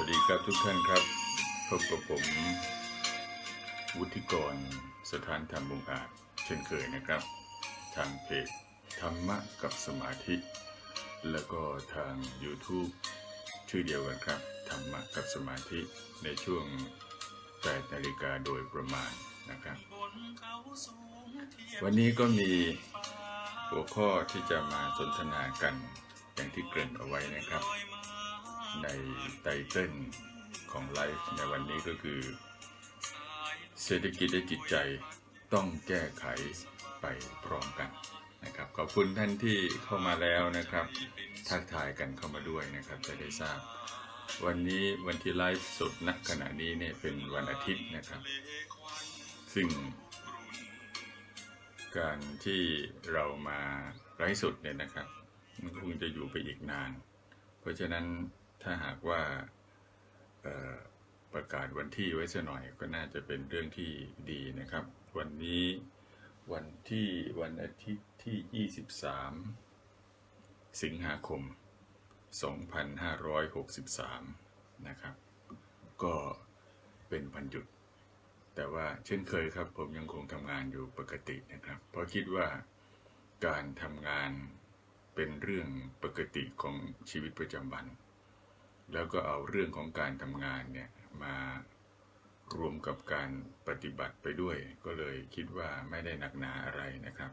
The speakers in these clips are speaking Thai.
สวัสดีครับทุกท่านครับ พบกับผม วุฒิกร สถานธรรมบงอาจเช่นเคยนะครับ ทางเพจธรรมะกับสมาธิ แล้วก็ทาง YouTube ชื่อเดียวกันครับ ธรรมะกับสมาธิในช่วง8นาฬิกาโดยประมาณนะครับ วันนี้ก็มีหัวข้อที่จะมาสนทนากันอย่างที่เกริ่นเอาไว้นะครับ ในไตเติ้ลของไลฟ์ในวันนี้ก็คือ เศรษฐกิจและจิตใจต้องแก้ไขไปพร้อมกันนะครับขอบคุณท่านที่เข้ามาแล้วนะครับ ทักทายกันเข้ามาด้วยนะครับจะได้ทราบ วันนี้วันที่ไลฟ์สดณขณะนี้เนี่ยเป็นวันอาทิตย์นะครับ ซึ่ง การที่เรามาไลฟ์สดเนี่ยนะครับมันคงจะอยู่ไปอีกนาน เพราะฉะนั้น ถ้าหากว่าประกาศวันที่ไว้สักหน่อยก็น่าจะเป็นเรื่องที่ดีนะครับ วันนี้วันที่วันอาทิตย์ที่ 23 สิงหาคม 2563 นะครับ ก็เป็นวันหยุด แต่ว่าเช่นเคยครับ ผมยังคงทำงานอยู่ปกตินะครับ เพราะคิดว่าการทำงานเป็นเรื่องปกติของชีวิตประจำวัน แล้วก็เอาเรื่องของการทำงานเนี่ยมารวมกับการปฏิบัติไปด้วย ก็เลยคิดว่าไม่ได้หนักหนาอะไรนะครับ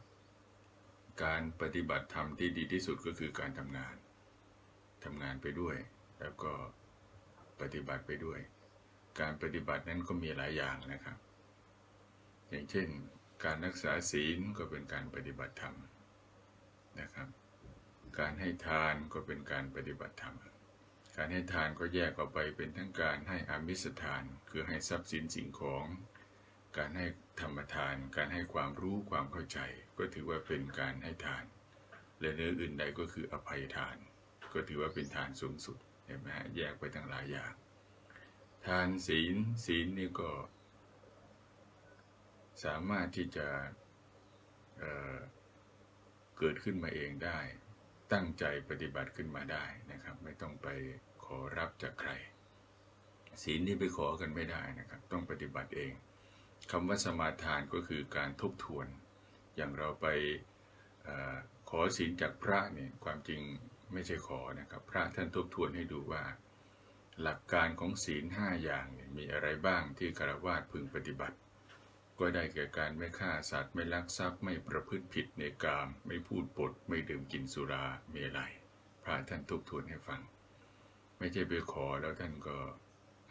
การปฏิบัติธรรมที่ดีที่สุดก็คือการทำงานทำงานไปด้วย แล้วก็ปฏิบัติไปด้วย การปฏิบัตินั้นก็มีหลายอย่างนะครับ อย่างเช่น การรักษาศีลก็เป็นการปฏิบัติธรรมนะครับ การให้ทานก็เป็นการปฏิบัติธรรม การให้ทานก็แยกออกไปเป็นทั้งการให้อามิสทาน คือให้ทรัพย์สินสิ่งของ การให้ธรรมทาน การให้ความรู้ความเข้าใจ ก็ถือว่าเป็นการให้ทาน และเนื้ออื่นใดก็คืออภัยทาน ก็ถือว่าเป็นทานสูงสุดเห็นไหมฮะแยกไปทั้งหลายอย่าง ทานศีลศีลนี่ก็ สามารถที่จะเเกิดขึ้นมาเองได้ ตั้งใจปฏิบัติขึ้นมาได้นะครับ ไม่ต้องไปขอรับจากใคร ศีลนี่ไปขอกันไม่ได้นะครับ ต้องปฏิบัติเองคำว่าสมาทานก็คือการทบทวน อย่างเราไปอขอศีลจากพระเนี่ยความจริงไม่ใช่ขอนะครับ พระท่านทบทวนให้ดูว่า หลักการของศีลห้าอย่างมีอะไรบ้างที่คารวาสพึงปฏิบัติ ก็ได้แก่การไม่ฆ่าสัตว์ไม่ลักทรัพย์ไม่ประพฤติผิดในกาม ไม่พูดปด ไม่ดื่มกินสุราเมลัยพระท่านทบทวนให้ฟัง ไม่ใช่ไปขอแล้วท่านก็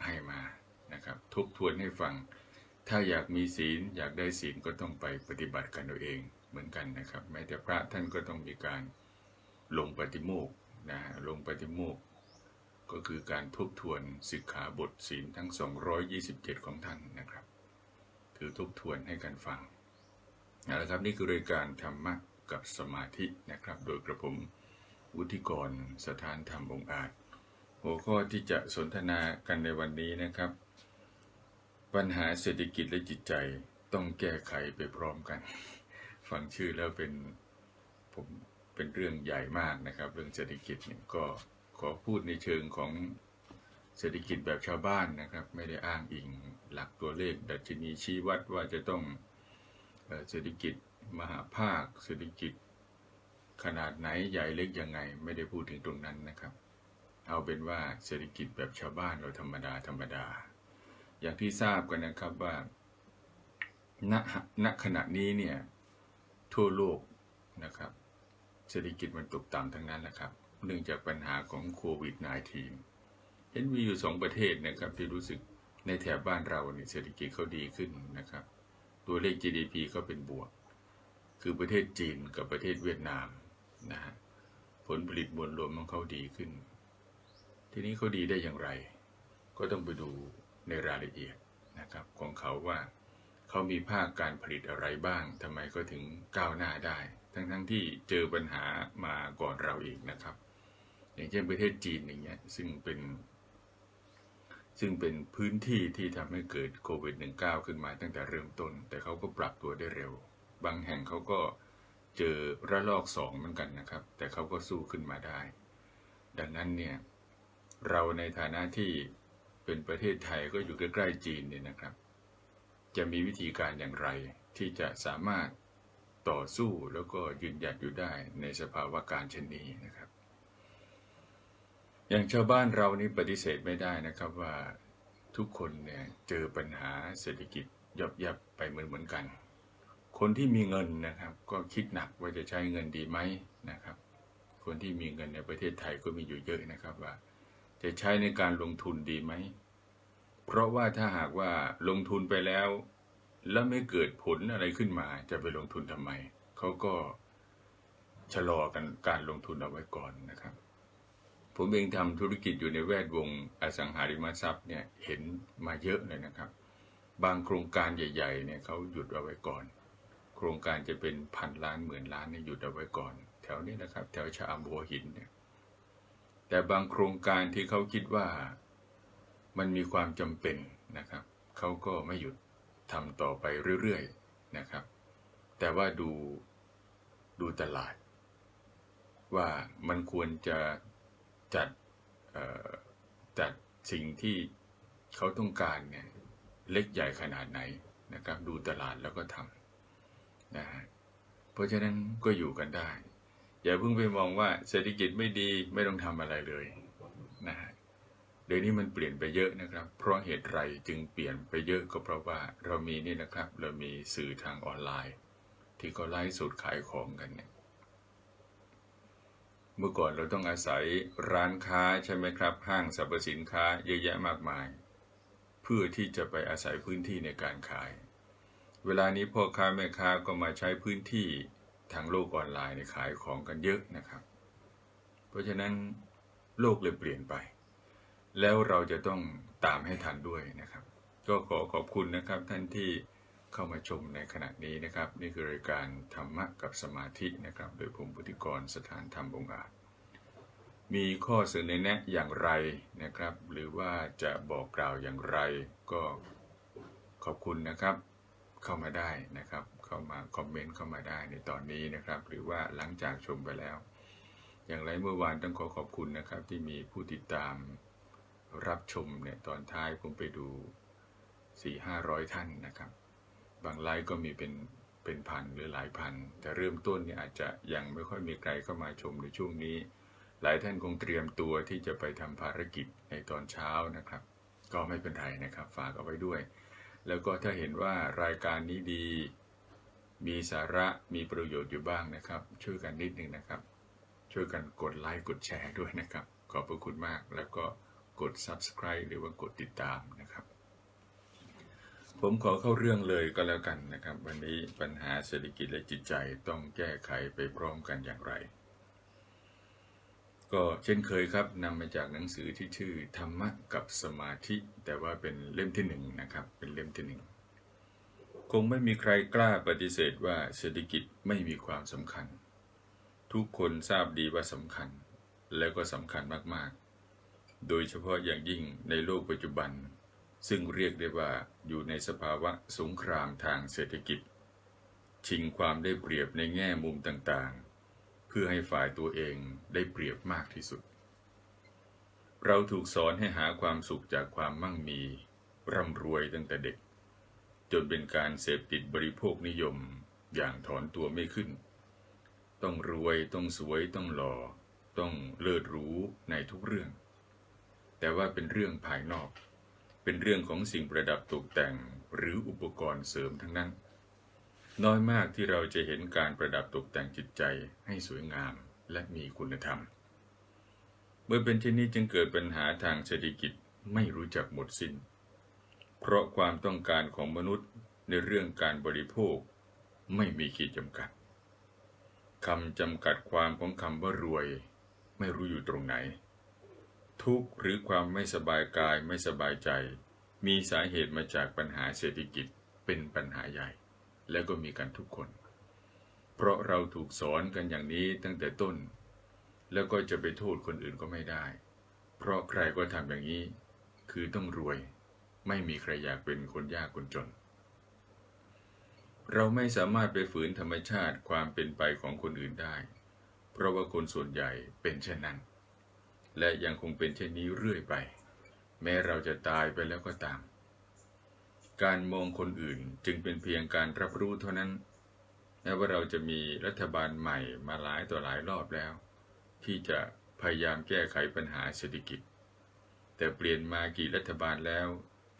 ให้มานะครับทบทวนให้ฟัง ถ้าอยากมีศีลอยากได้ศีลก็ต้องไปปฏิบัติกันเอาเองเหมือนกันนะครับ แม้แต่พระท่านก็ต้องมีการลงปฏิโมกนะลงปฏิโมกก็คือการทบทวนสิกขาบทศีลทั้ง 227 ของท่านนะครับ คือทบทวนให้กันฟังเอาละครับนี่คือรายการธรรมะกับสมาธินะครับ โดยกระผมวุฒิกรสถานธรรมองอาจ หัวข้อที่จะสนทนากันในวันนี้นะครับ ปัญหาเศรษฐกิจและจิตใจต้องแก้ไขไปพร้อมกัน ฟังชื่อแล้วเป็นผมเป็นเรื่องใหญ่มากนะครับ เรื่องเศรษฐกิจเนี่ยก็ขอพูดในเชิงของเศรษฐกิจแบบชาวบ้านนะครับ ไม่ได้อ้างอิง หลักตัวเลขดัชนีชี้วัดว่าจะต้องเศรษฐกิจมหาภาค เศรษฐกิจขนาดไหนใหญ่เล็กยังไง ไม่ได้พูดถึงตรงนั้นนะครับ เอาเป็นว่าเศรษฐกิจแบบชาวบ้านเราธรรมดาธรรมดา อย่างที่ทราบกันนะครับว่าณณขณะนี้เนี่ยทั่วโลกนะครับ เศรษฐกิจมันตกต่ำทั้งนั้นแหละครับ เนื่องจากปัญหาของโควิด -19 เห็นมีอยู่สองประเทศนะครับที่รู้สึก ในแถบบ้านเราเนี่ยเศรษฐกิจเขาดีขึ้นนะครับ ตัวเลข GDP ก็เป็นบวก คือประเทศจีนกับประเทศเวียดนามนะฮะผลผลิตมวลรวมของเขาดีขึ้น ทีนี้เขาดีได้อย่างไร ก็ต้องไปดูในรายละเอียดนะครับของเขาว่าเขามีภาคการผลิตอะไรบ้างทำไมก็ถึงก้าวหน้าได้ ทั้งๆทที่เจอปัญหามาก่อนเราอีกนะครับ อย่างเช่นประเทศจีนอย่างเงี้ยซึ่งเป็น ซึ่งเป็นพื้นที่ที่ทำให้เกิดโควิด -19 ขึ้นมาตั้งแต่เริ่มต้น แต่เขาก็ปรับตัวได้เร็ว บางแห่งเขาก็เจอระลอกสองเหมือนกันนะครับ แต่เขาก็สู้ขึ้นมาได้ ดังนั้นเนี่ยเราในฐานะที่เป็นประเทศไทยก็อยู่ใกล้ๆจีนเนี่ยนะครับ จะมีวิธีการอย่างไรที่จะสามารถต่อสู้แล้วก็ยืนหยัดอยู่ได้ในสภาวะการเช่นนี้นะครับ อย่างชาวบ้านเรานี่ปฏิเสธไม่ได้นะครับว่าทุกคนเนี่ยเจอปัญหาเศรษฐกิจยับยับไปเหมือนเหมือนกัน คนที่มีเงินนะครับ ก็คิดหนักว่าจะใช้เงินดีไหมนะครับ คนที่มีเงินในประเทศไทยก็มีอยู่เยอะนะครับว่า จะใช้ในการลงทุนดีไหม เพราะว่าถ้าหากว่าลงทุนไปแล้ว แล้วไม่เกิดผลอะไรขึ้นมา จะไปลงทุนทำไมเขาก็ชะลอกันการลงทุนเอาไว้ก่อนนะครับ ผมเองทำธุรกิจอยู่ในแวดวงอสังหาริมทรัพย์เนี่ยเห็นมาเยอะเลยนะครับ บางโครงการใหญ่ๆเนี่ยเขาหยุดเอาไว้ก่อน โครงการจะเป็นพันล้านหมื่นล้านเนี่ยหยุดเอาไว้ก่อน แถวนี้นะครับ แถวชะอำหัวหินเนี่ยแต่บางโครงการที่เขาคิดว่ามันมีความจำเป็นนะครับเขาก็ไม่หยุดทำต่อไปเรื่อยๆนะครับ แต่ว่าดูดูตลาด ว่ามันควรจะ จัดจัดสิ่งที่เขาต้องการเนี่ยเล็กใหญ่ขนาดไหนนะครับ ดูตลาดแล้วก็ทำนะฮะเพราะฉะนั้นก็อยู่กันได้ อย่าเพิ่งไปมองว่าเศรษฐกิจไม่ดีไม่ต้องทำอะไรเลยนะฮะเดี๋ยวนี้มันเปลี่ยนไปเยอะนะครับ เพราะเหตุไรจึงเปลี่ยนไปเยอะก็เพราะว่าเรามีนี่นะครับ เรามีสื่อทางออนไลน์ ที่เขาไลฟ์สดขายของกันเนี่ย เมื่อก่อนเราต้องอาศัยร้านค้าใช่ไหมครับ ห้างสรรพสินค้าเยอะแยะมากมาย เพื่อที่จะไปอาศัยพื้นที่ในการขาย เวลานี้พ่อค้าแม่ค้าก็มาใช้พื้นที่ทางโลกออนไลน์ในขายของกันเยอะนะครับ เพราะฉะนั้นโลกเลยเปลี่ยนไป แล้วเราจะต้องตามให้ทันด้วยนะครับ ก็ขอขอบคุณนะครับท่านที่ เข้ามาชมในขณะนี้นะครับ นี่คือรายการธรรมะกับสมาธินะครับ โดยผมบุติกรสถานธรรมองอาจ มีข้อเสนอแนะอย่างไรนะครับ หรือว่าจะบอกกล่าวอย่างไรก็ขอบคุณนะครับเข้ามาได้นะครับ เข้ามาคอมเมนต์เข้ามาได้ในตอนนี้นะครับ หรือว่าหลังจากชมไปแล้ว อย่างไรเมื่อวานต้องขอขอบคุณนะครับ ที่มีผู้ติดตามรับชมเนี่ยตอนท้ายผมไปดู4 5 0 0 ท่านนะครับ บางไลฟ์ก็มีเป็นเป็นพันหรือหลายพัน แต่เริ่มต้นเนี่ยอาจจะยังไม่ค่อยมีใครเข้ามาชมในช่วงนี้ หลายท่านคงเตรียมตัวที่จะไปทำภารกิจในตอนเช้านะครับ ก็ไม่เป็นไรนะครับฝากเอาไว้ด้วย แล้วก็ถ้าเห็นว่ารายการนี้ดี มีสาระมีประโยชน์อยู่บ้างนะครับ ช่วยกันนิดนึงนะครับ ช่วยกันกดไลค์กดแชร์ด้วยนะครับ ขอบพระคุณมากแล้วก็กด subscribe หรือว่ากดติดตามนะครับ ผมขอเข้าเรื่องเลยก็แล้วกันนะครับ วันนี้ปัญหาเศรษฐกิจและจิตใจต้องแก้ไขไปพร้อมกันอย่างไร ก็เช่นเคยครับนำมาจากหนังสือที่ชื่อธรรมะกับสมาธิ แต่ว่าเป็นเล่มที่หนึ่งนะครับ เป็นเล่มที่หนึ่งคงไม่มีใครกล้าปฏิเสธว่าเศรษฐกิจไม่มีความสำคัญ ทุกคนทราบดีว่าสำคัญ แล้วก็สำคัญมากๆ โดยเฉพาะอย่างยิ่งในโลกปัจจุบัน ซึ่งเรียกได้ว่าอยู่ในสภาวะสงครามทางเศรษฐกิจ ชิงความได้เปรียบในแง่มุมต่างๆ เพื่อให้ฝ่ายตัวเองได้เปรียบมากที่สุด เราถูกสอนให้หาความสุขจากความมั่งมี ร่ำรวยตั้งแต่เด็ก จนเป็นการเสพติดบริโภคนิยมอย่างถอนตัวไม่ขึ้น ต้องรวยต้องสวยต้องหล่อ ต้องเลิศรู้ในทุกเรื่อง แต่ว่าเป็นเรื่องภายนอก เป็นเรื่องของสิ่งประดับตกแต่งหรืออุปกรณ์เสริมทั้งนั้น น้อยมากที่เราจะเห็นการประดับตกแต่งจิตใจให้สวยงามและมีคุณธรรม เมื่อเป็นเช่นนี้จึงเกิดปัญหาทางเศรษฐกิจไม่รู้จักหมดสิน้น เพราะความต้องการของมนุษย์ในเรื่องการบริโภคไม่มีขีดจำกัดคำจำกัดความของคำว่ารวย ไม่รู้อยู่ตรงไหน ทุกข์หรือความไม่สบายกายไม่สบายใจ มีสาเหตุมาจากปัญหาเศรษฐกิจเป็นปัญหาใหญ่ และก็มีกันทุกคน เพราะเราถูกสอนกันอย่างนี้ตั้งแต่ต้น แล้วก็จะไปโทษคนอื่นก็ไม่ได้ เพราะใครก็ทำอย่างนี้ คือต้องรวย ไม่มีใครอยากเป็นคนยากคนจน เราไม่สามารถไปฝืนธรรมชาติความเป็นไปของคนอื่นได้ เพราะว่าคนส่วนใหญ่เป็นเช่นนั้น และยังคงเป็นเช่นนี้เรื่อยไป แม้เราจะตายไปแล้วก็ตาม การมองคนอื่นจึงเป็นเพียงการรับรู้เท่านั้นแม้ว่าเราจะมีรัฐบาลใหม่มาหลายต่อหลายรอบแล้ว ที่จะพยายามแก้ไขปัญหาเศรษฐกิจ แต่เปลี่ยนมากี่รัฐบาลแล้ว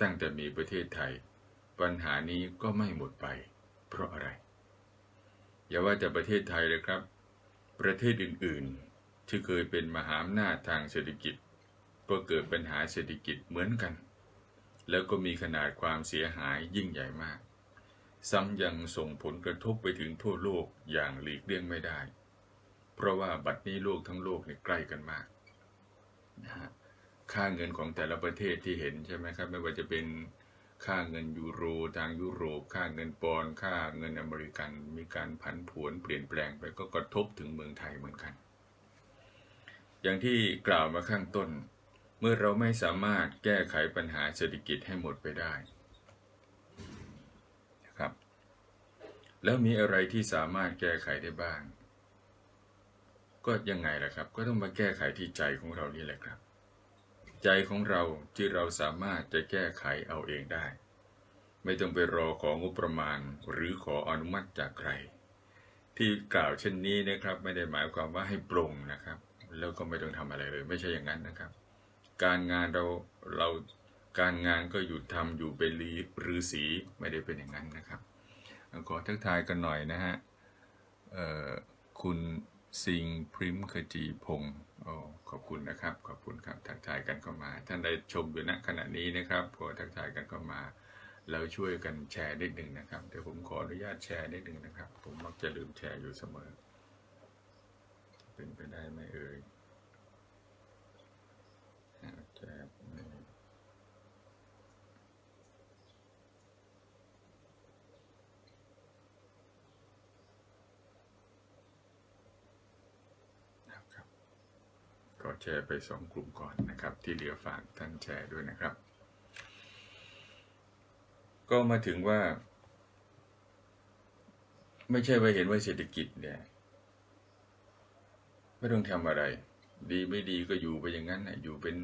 ตั้งแต่มีประเทศไทย ปัญหานี้ก็ไม่หมดไป เพราะอะไร อย่าว่าแต่ประเทศไทยเลยครับ ประเทศอื่นๆ ที่เคยเป็นมหาอำนาจทางเศรษฐกิจ ก็เกิดปัญหาเศรษฐกิจเหมือนกัน แล้วก็มีขนาดความเสียหายยิ่งใหญ่มาก ซ้ำยังส่งผลกระทบไปถึงทั่วโลกอย่างหลีกเลี่ยงไม่ได้ เพราะว่าบัดนี้โลกทั้งโลกเนี่ยใกล้กันมากนะฮะค่าเงินของแต่ละประเทศที่เห็นใช่ไหมครับไม่ว่าจะเป็นค่าเงินยูโรทางยุโรป ค่าเงินปอนด์ค่าเงินอเมริกัน มีการผันผวนเปลี่ยนแปลงไปก็กระทบถึงเมืองไทยเหมือนกัน อย่างที่กล่าวมาข้างต้น เมื่อเราไม่สามารถแก้ไขปัญหาเศรษฐกิจให้หมดไปได้นะครับ แล้วมีอะไรที่สามารถแก้ไขได้บ้าง ก็ยังไงล่ะครับ ก็ต้องมาแก้ไขที่ใจของเรานี่แหละครับ ใจของเราที่เราสามารถจะแก้ไขเอาเองได้ ไม่ต้องไปรอของงบประมาณหรือขออนุมัติจากใคร ที่กล่าวเช่นนี้นะครับ ไม่ได้หมายความว่าให้ปรงนะครับ แล้วก็ไม่ต้องทำอะไรเลย ไม่ใช่อย่างนั้นนะครับ การงานเราเราการงานก็หยุดทำอยู่เป็นรีฤาษีไม่ได้เป็นอย่างนั้นนะครับขอทักทายกันหน่อยนะฮะคุณซิงพริมขจีพงศ์ขอบคุณนะครับ ขอบคุณครับทักทายกันเข้ามา ท่านใดชมอยู่ณขณะนี้นะครับขอทักทายกันเข้ามา แล้วช่วยกันแชร์นิดหนึ่งนะครับ เดี๋ยวผมขออนุญาตแชร์นิดหนึ่งนะครับ ผมมักจะลืมแชร์อยู่เสมอ เป็นไปได้ไหมเอ่ยอาแชร์ไม่ครับก็แชร์ไปสองกลุ่มก่อนนะครับ ที่เหลือฝากท่านแชร์ด้วยนะครับ ก็มาถึงว่า ไม่ใช่ว่าเห็นว่าเศรษฐกิจเนี่ย ไม่ต้องทำอะไร ดีไม่ดีก็อยู่ไปอย่างนั้นนะอยู่เป็น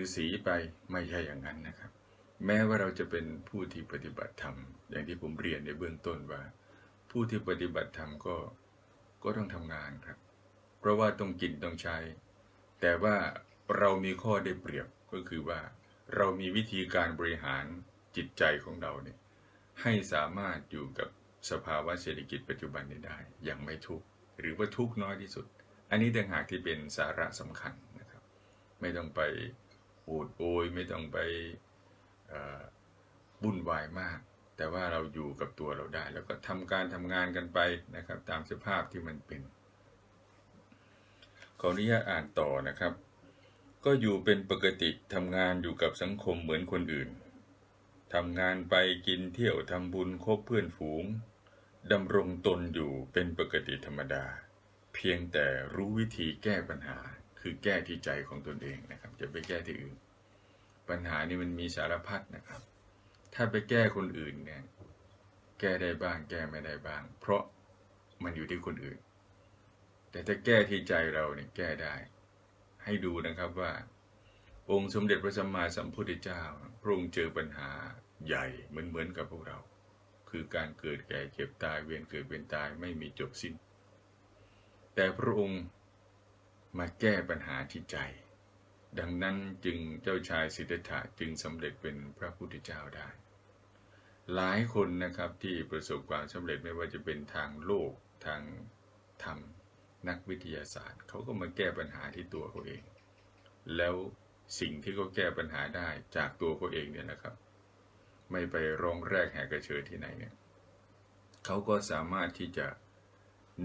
ฤาษีไปไม่ใช่อย่างนั้นนะครับ แม้ว่าเราจะเป็นผู้ที่ปฏิบัติธรรม อย่างที่ผมเรียนในเบื้องต้นว่า ผู้ที่ปฏิบัติธรรมก็ก็ต้องทำงานครับ เพราะว่าต้องกินต้องใช้ แต่ว่าเรามีข้อได้เปรียบก็คือว่า เรามีวิธีการบริหารจิตใจของเราเนี่ยให้สามารถอยู่กับสภาวะเศรษฐกิจปัจจุบันนี้ได้ อย่างไม่ทุกข์หรือว่าทุกข์น้อยที่สุด อันนี้ต่างหากที่เป็นสาระสำคัญนะครับ ไม่ต้องไปโอดโอยไม่ต้องไปเอ่อวุ่นวายมาก แต่ว่าเราอยู่กับตัวเราได้ แล้วก็ทำการทำงานกันไปนะครับ ตามสภาพที่มันเป็นขออนุญาตอ่านต่อนะครับ ก็อยู่เป็นปกติทำงานอยู่กับสังคมเหมือนคนอื่นทำงานไปกินเที่ยวทำบุญคบเพื่อนฝูงดำรงตนอยู่เป็นปกติธรรมดา เพียงแต่รู้วิธีแก้ปัญหา คือแก้ที่ใจของตนเองนะครับ จะไปแก้ที่อื่น ปัญหานี่มันมีสารพัดนะครับ ถ้าไปแก้คนอื่นเนี่ย แก้ได้บ้าง แก้ไม่ได้บ้าง เพราะมันอยู่ที่คนอื่น แต่ถ้าแก้ที่ใจเราเนี่ยแก้ได้ ให้ดูนะครับว่า องค์สมเด็จพระสัมมาสัมพุทธเจ้าพระองค์เจอปัญหาใหญ่เหมือนเหมือนกับพวกเรา คือการเกิดแก่เจ็บตายเวียนเกิดเป็นตายไม่มีจบสิ้น แต่พระองค์มาแก้ปัญหาที่ใจ ดังนั้นจึงเจ้าชายสิทธัตถะจึงสำเร็จเป็นพระพุทธเจ้าได้ หลายคนนะครับที่ประสบความสำเร็จไม่ว่าจะเป็นทางโลกทางธรรมนักวิทยาศาสตร์เขาก็มาแก้ปัญหาที่ตัวเขาเอง แล้วสิ่งที่เขาแก้ปัญหาได้จากตัวเขาเองเนี่ยนะครับ ไม่ไปร้องแรกแหกกระเชิดที่ไหนเนี่ยเขาก็สามารถที่จะ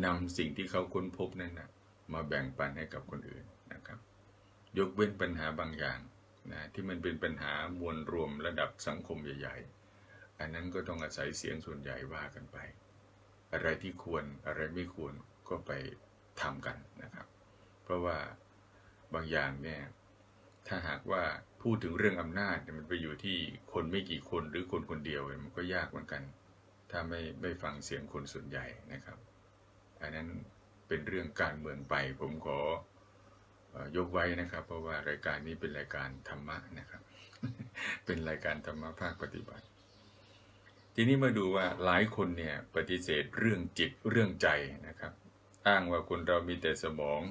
นำสิ่งที่เขาค้นพบนั้นนะมาแบ่งปันให้กับคนอื่นนะครับ ยกเว้นปัญหาบางอย่างนะที่มันเป็นปัญหามวลรวมระดับสังคมใหญ่ๆ อันนั้นก็ต้องอาศัยเสียงส่วนใหญ่ว่ากันไป อะไรที่ควรอะไรไม่ควรก็ไปทำกันนะครับ เพราะว่าบางอย่างเนี่ยถ้าหากว่าพูดถึงเรื่องอำนาจมันไปอยู่ที่คนไม่กี่คนหรือคนคนเดียวมันก็ยากเหมือนกัน ถ้าไม่ไม่ฟังเสียงคนส่วนใหญ่นะครับ อันนั้นเป็นเรื่องการเมืองไป ผมขออยกไว้นะครับ เพราะว่ารายการนี้เป็นรายการธรรมะนะครับ เป็นรายการธรรมะภาคปฏิบัติ ทีนี้มาดูว่าหลายคนเนี่ยปฏิเสธเรื่องจิตเรื่องใจนะครับ อ้างว่าคนเรามีแต่สมอง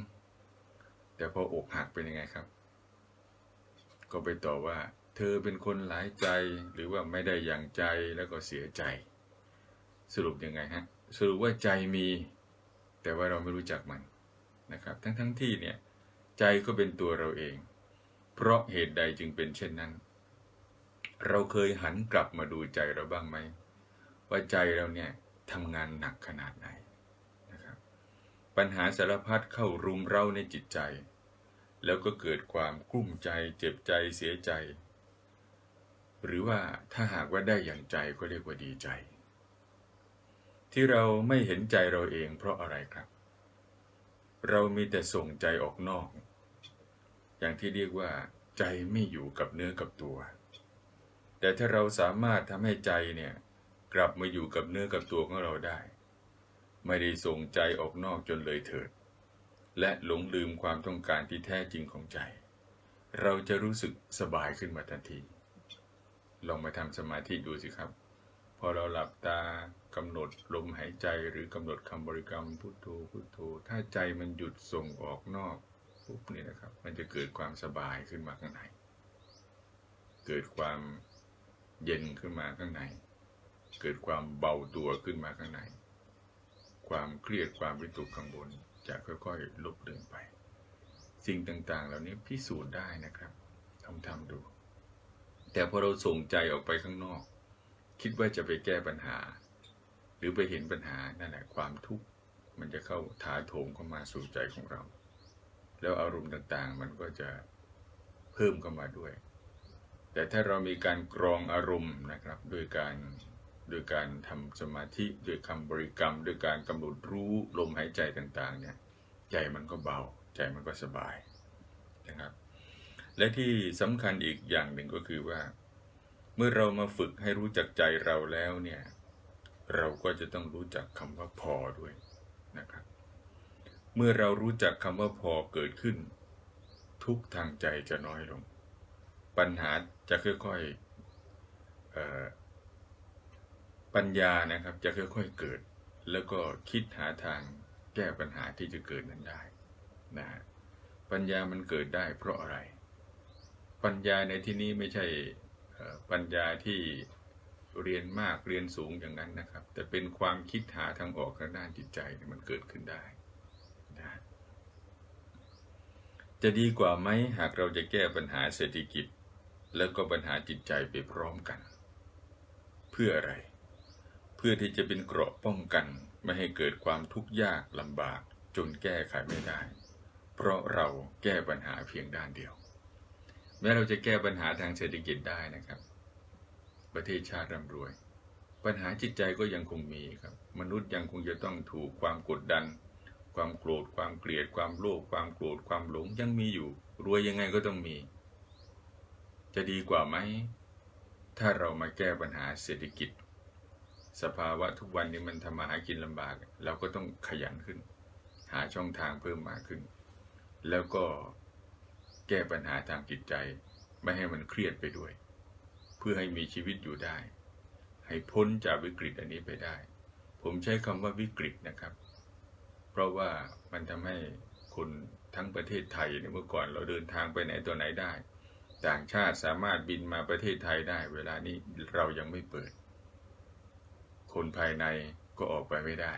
แต่พออกหักเป็นยังไงครับ ก็ไปต่อว่า เธอเป็นคนหลายใจหรือว่าไม่ได้อย่างใจแล้วก็เสียใจ สรุปยังไงฮะสรุปว่าใจมี แต่ว่าเราไม่รู้จักมันนะครับ ทั้งทั้งที่เนี่ยใจก็เป็นตัวเราเอง เพราะเหตุใดจึงเป็นเช่นนั้น เราเคยหันกลับมาดูใจเราบ้างไหม ว่าใจเราเนี่ยทำงานหนักขนาดไหนนะครับ ปัญหาสารพัดเข้ารุมเร้าในจิตใจ แล้วก็เกิดความกลุ้มใจ เจ็บใจเสียใจ หรือว่าถ้าหากว่าได้อย่างใจก็เรียกว่าดีใจ ที่เราไม่เห็นใจเราเองเพราะอะไรครับ เรามีแต่ส่งใจออกนอก อย่างที่เรียกว่า ใจไม่อยู่กับเนื้อกับตัว แต่ถ้าเราสามารถทำให้ใจเนี่ยกลับมาอยู่กับเนื้อกับตัวของเราได้ ไม่ได้ส่งใจออกนอกจนเลยเถิด และหลงลืมความต้องการที่แท้จริงของใจ เราจะรู้สึกสบายขึ้นมาทันที ลองมาทำสมาธิดูสิครับ พอเราหลับตา กำหนดลมหายใจหรือกำหนดคำบริกรรมพุทโธพุทโธ ถ้าใจมันหยุดส่งออกนอกปุ๊บนี่นะครับ มันจะเกิดความสบายขึ้นมาข้างในเกิดความเย็นขึ้นมาข้างใน เกิดความเบาตัวขึ้นมาข้างใน ความเครียดความวิตกกังวลจะค่อยๆลบเลือนไป สิ่งต่างๆ เหล่านี้พิสูจน์ได้นะครับทำทำดู แต่พอเราส่งใจออกไปข้างนอก คิดว่าจะไปแก้ปัญหา หรือไปเห็นปัญหานั่นแหละความทุกข์มันจะเข้าถาโถมเข้ามาสู่ใจของเรา แล้วอารมณ์ต่างๆ มันก็จะเพิ่มเข้ามาด้วย แต่ถ้าเรามีการกรองอารมณ์นะครับด้วยการด้วยการทำสมาธิด้วยคำบริกรรม ด้วยการกำหนดรู้ลมหายใจต่างๆเนี่ยใจมันก็เบาใจมันก็สบายนะครับ และที่สำคัญอีกอย่างหนึ่งก็คือว่า เมื่อเรามาฝึกให้รู้จักใจเราแล้วเนี่ย เราก็จะต้องรู้จักคำว่าพอด้วยนะครับ เมื่อเรารู้จักคำว่าพอเกิดขึ้น ทุกทางใจจะน้อยลง ปัญหาจะค่อยๆปัญญานะครับจะค่อยๆเกิด แล้วก็คิดหาทางแก้ปัญหาที่จะเกิดนั้นได้นะฮะปัญญามันเกิดได้เพราะอะไร ปัญญาในที่นี้ไม่ใช่ปัญญาที่ เรียนมากเรียนสูงอย่างนั้นนะครับ แต่เป็นความคิดหาทางออกทางด้านจิตใจเนี่ยมันเกิดขึ้นได้นะจะดีกว่าไหมหากเราจะแก้ปัญหาเศรษฐกิจ แล้วก็ปัญหาจิตใจไปพร้อมกัน เพื่ออะไร เพื่อที่จะเป็นเกราะป้องกัน ไม่ให้เกิดความทุกข์ยากลำบากจนแก้ไขไม่ได้ เพราะเราแก้ปัญหาเพียงด้านเดียว แม้เราจะแก้ปัญหาทางเศรษฐกิจได้นะครับ ประเทศชาติร่ำรวย ปัญหาจิตใจก็ยังคงมีครับ มนุษย์ยังคงจะต้องถูกความกดดัน ความโกรธ ความเกลียด ความโลภ ความโกรธ ความหลงยังมีอยู่ รวยยังไงก็ต้องมี จะดีกว่าไหม ถ้าเรามาแก้ปัญหาเศรษฐกิจ สภาวะทุกวันนี้มันทำมาหากินลำบาก เราก็ต้องขยันขึ้น หาช่องทางเพิ่มมากขึ้น แล้วก็แก้ปัญหาทางจิตใจ ไม่ให้มันเครียดไปด้วย เพื่อให้มีชีวิตอยู่ได้ ให้พ้นจากวิกฤตอันนี้ไปได้ ผมใช้คำว่าวิกฤตนะครับ เพราะว่ามันทำให้คนทั้งประเทศไทยเนี่ยเมื่อก่อนเราเดินทางไปไหนตัวไหนได้ ต่างชาติสามารถบินมาประเทศไทยได้ เวลานี้เรายังไม่เปิด คนภายในก็ออกไปไม่ได้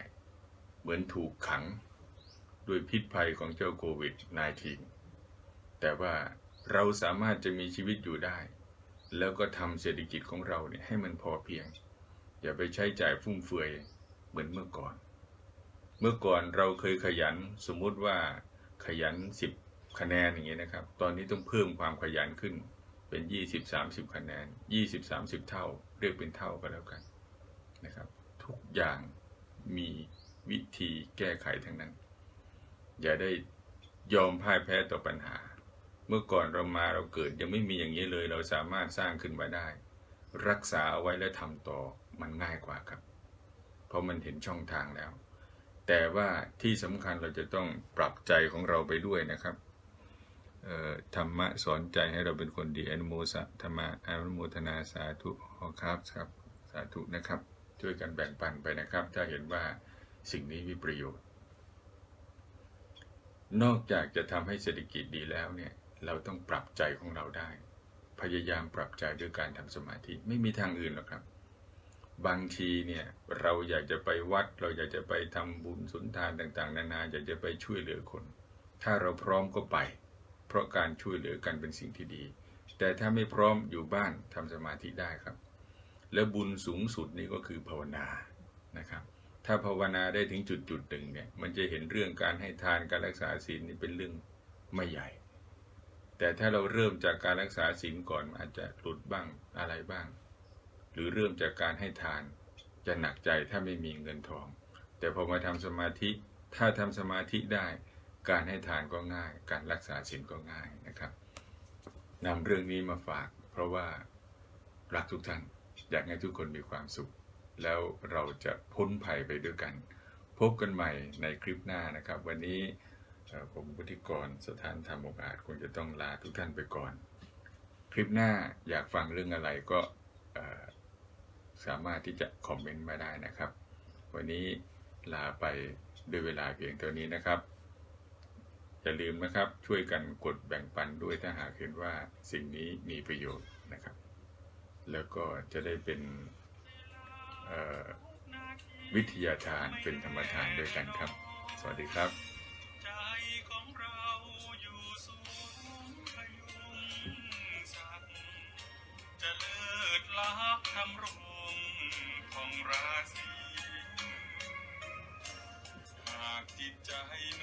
เหมือนถูกขังด้วยพิษภัยของเจ้าโควิด -19 แต่ว่าเราสามารถจะมีชีวิตอยู่ได้ แล้วก็ทำเศรษฐกิจของเราเนี่ยให้มันพอเพียง อย่าไปใช้จ่ายฟุ่มเฟือยเหมือนเมื่อก่อน เมื่อก่อนเราเคยขยันสมมุติว่าขยัน 10 คะแนนอย่างเงี้ยนะครับ ตอนนี้ต้องเพิ่มความขยันขึ้นเป็น 20-30 คะแนน 20-30 เท่า เรียกเป็นเท่าก็แล้วกันนะครับ ทุกอย่างมีวิธีแก้ไขทั้งนั้น อย่าได้ยอมพ่ายแพ้ต่อปัญหา มื่อก่อนเรามาเราเกิดยังไม่มีอย่างนี้เลย เราสามารถสร้างขึ้นมาได้ รักษาเอาไว้และทำต่อมันง่ายกว่าครับ เพราะมันเห็นช่องทางแล้ว แต่ว่าที่สำคัญเราจะต้องปรับใจของเราไปด้วยนะครับธรรมะสอนใจให้เราเป็นคนดีอนุโมสะธรรมะอนุโมทนาสาธุขอครับครับ สาธุนะครับ ช่วยกันแบ่งปันไปนะครับ ถ้าเห็นว่าสิ่งนี้มีประโยชน์ นอกจากจะทำให้เศรษฐกิจดีแล้วเนี่ย เราต้องปรับใจของเราได้ พยายามปรับใจด้วยการทำสมาธิไม่มีทางอื่นหรอกครับ บางทีเนี่ยเราอยากจะไปวัด เราอยากจะไปทำบุญสุนทานต่าง ๆ นานาอยากจะไปช่วยเหลือคน ถ้าเราพร้อมก็ไป เพราะการช่วยเหลือกันเป็นสิ่งที่ดี แต่ถ้าไม่พร้อมอยู่บ้านทำสมาธิได้ครับ และบุญสูงสุดนี่ก็คือภาวนานะครับถ้าภาวนาได้ถึงจุดจุดหนึ่งเนี่ย มันจะเห็นเรื่องการให้ทานการรักษาศีลนี่เป็นเรื่องไม่ใหญ่ แต่ถ้าเราเริ่มจากการรักษาศีลก่อนอาจจะหลุดบ้างอะไรบ้าง หรือเริ่มจากการให้ทานจะหนักใจถ้าไม่มีเงินทอง แต่พอมาทำสมาธิถ้าทำสมาธิได้ การให้ทานก็ง่าย การรักษาศีลก็ง่ายนะครับนำเรื่องนี้มาฝาก เพราะว่ารักทุกท่านอยากให้ทุกคนมีความสุข แล้วเราจะพ้นภัยไปด้วยกัน พบกันใหม่ในคลิปหน้านะครับ วันนี้ ผมวุฒิกรสถานธรรมองอาจคงจะต้องลาทุกท่านไปก่อน คลิปหน้าอยากฟังเรื่องอะไรก็สามารถที่จะคอมเมนต์มาได้นะครับ วันนี้ลาไปด้วยเวลาเพียงเท่านี้นะครับอย่าลืมนะครับช่วยกันกดแบ่งปันด้วยถ้าหากเห็นว่าสิ่งนี้มีประโยชน์นะครับ แล้วก็จะได้เป็นวิทยาทานเป็นธรรมทานด้วยกันครับ สวัสดีครับ ฟ้าคำรงทองราศีหากจิตใจโน